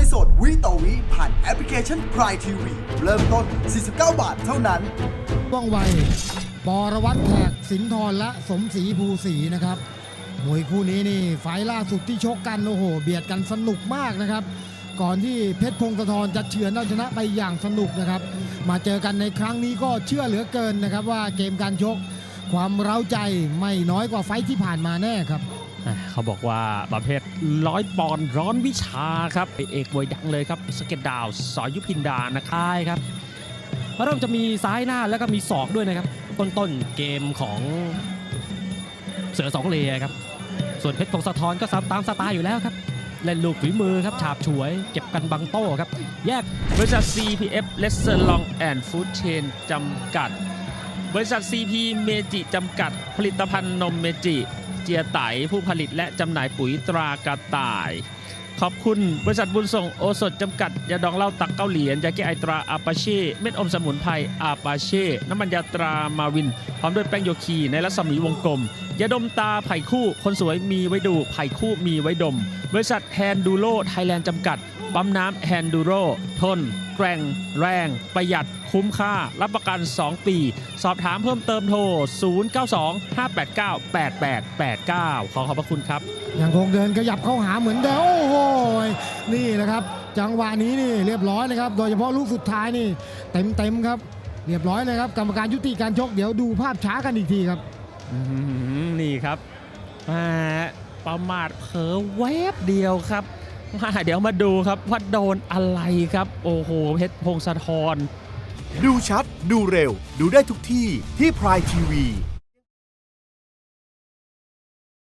วยสดวิต่อวิผ่านแอปพลิเคชัน Prime TV เริ่มต้น 49 บาทเท่านั้นว่องไวปรวัตรแขกสินทรและสมศรีภูศรีนะครับมวยคู่นี้นี่ไฟล่าสุดที่ชกกันโอ้โห เบียดกันสนุกมากนะครับ ก่อนที่เพชรพงศธรจะเฉือนเอาชนะไปอย่างสนุกนะครับ มาเจอกันในครั้งนี้ก็เชื่อเหลือเกินนะครับว่าเกมการชก ความเร้าใจไม่น้อยกว่าไฟที่ผ่านมาแน่ครับเขาบอกว่าประเภทร้อยปอนร้อนวิชาครับเอกมวยดังเลยครับสเก็ตดาวสอยยุพินดานะครับครับเริ่มจะมีซ้ายหน้าแล้วก็มีศอกด้วยนะครับ ต้นๆเกมของเสือสองเลครับ ส่วนเพชรพงศธรก็ตามสไตล์อยู่แล้วครับเล่นลูกฝีมือครับฉาบฉวยเก็บกันบังโต้ครับ แยกบริษัท CPF l e s s e r Long and Food Chain จำกัด บริษัท CP เมจิจำกัดผลิตภัณฑ์นมเมจิ เจียไตผู้ผลิตและจำหน่ายปุ๋ยตรากระต่าย ขอบคุณบริษัทบุญส่งโอสถจำกัด ยาดองเหล้าตักเกาเหรียญยาแก้ไอตราอาปาเช่เม็ดอมสมุนไพรอาปาเช่น้ำมันยาตรามาวิน พร้อมด้วยแป้งโยคีในรัศมีวงกลมยาดมตาไผ่คู่ คนสวยมีไว้ดูไผ่คู่มีไว้ดม บริษัทแฮนดูโ o ไทยแลนด์จำกัดปั๊มน้ำแฮนดูโ o ทน แกร่ง แรง ประหยัดคุ้มค่า รับประกัน 2 ปี สอบถามเพิ่มเติมโทร 0925898889 ขอขอบพระคุณครับยังคงเดินขยับเข้าหาเหมือนเดิมโอ้โหนี่นะครับ จังหวะนี้นี่เรียบร้อยนะครับ โดยเฉพาะลูกสุดท้ายนี่ เต็มเต็มๆครับ เรียบร้อยเลยครับกรรมการยุติการชกเดี๋ยวดูภาพช้ากันอีกทีครับอืมนี่ครับมาประมาทเผลอแวบเดียวครับ มาเดี๋ยวมาดูครับว่าโดนอะไรครับ โอ้โหเพชรพงศธรดูชัด ดูเร็ว ดูได้ทุกที่ที่พรายทีวี